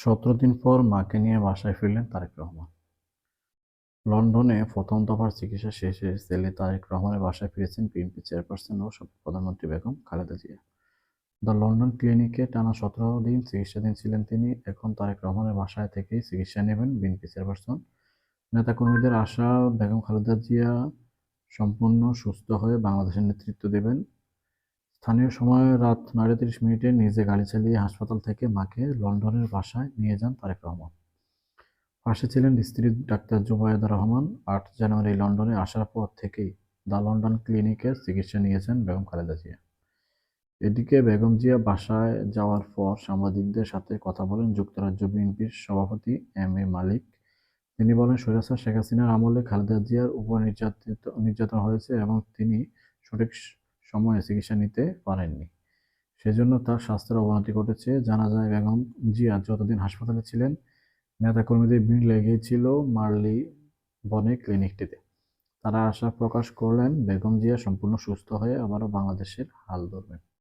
সতেরো দিন পর মাকে নিয়ে বাসায় ফিরলেন তারেক রহমান। লন্ডনে প্রথম দফার চিকিৎসা শেষে ছেলে তারেক রহমানের বাসায় ফিরেছেন বিএনপি চেয়ারপারসন ও প্রধানমন্ত্রী বেগম খালেদা জিয়া। দ্য লন্ডন ক্লিনিকে টানা সতেরো দিন চিকিৎসাধীন ছিলেন তিনি। এখন তারেক রহমানের বাসায় থেকেই চিকিৎসা নেবেন বিএনপি চেয়ারপারসন। নেতাকর্মীদের আশা, বেগম খালেদা জিয়া সম্পূর্ণ সুস্থ হয়ে বাংলাদেশের নেতৃত্ব দেবেন। স্থানীয় সময় রাত নয়টা তিরিশ মিনিটে নিজে গাড়ি চালিয়ে হাসপাতাল থেকে মাকে লন্ডনের বাসায় নিয়ে যান তারেক রহমান। পাশে ছিলেন স্ত্রী ডাক্তার জুবায়েদা রহমান। আট জানুয়ারি লন্ডনে আসার পর থেকেই দ্য লন্ডন ক্লিনিকের চিকিৎসা নিয়েছেন বেগম খালেদা জিয়া। এদিকে বেগম জিয়া বাসায় যাওয়ার পর সাংবাদিকদের সাথে কথা বলেন যুক্তরাজ্য বিএনপির সভাপতি এম এ মালিক। তিনি বলেন স্বৈরাচার শেখ হাসিনার আমলে খালেদা জিয়ার উপর নির্যাতিত নির্যাতন হয়েছে এবং তিনি সঠিক সময়ে চিকিৎসা নিতে পারেননি। সেজন্য তার স্বাস্থ্যের অবনতি ঘটেছে। জানা যায় বেগম জিয়া যতদিন হাসপাতালে ছিলেন, নেতাকর্মীদের ভিড় লেগেই ছিল মার্লি বনে ক্লিনিকটিতে। তারা আশা প্রকাশ করলেন, বেগম জিয়া সম্পূর্ণ সুস্থ হয়ে আবারও বাংলাদেশের হাল ধরবেন।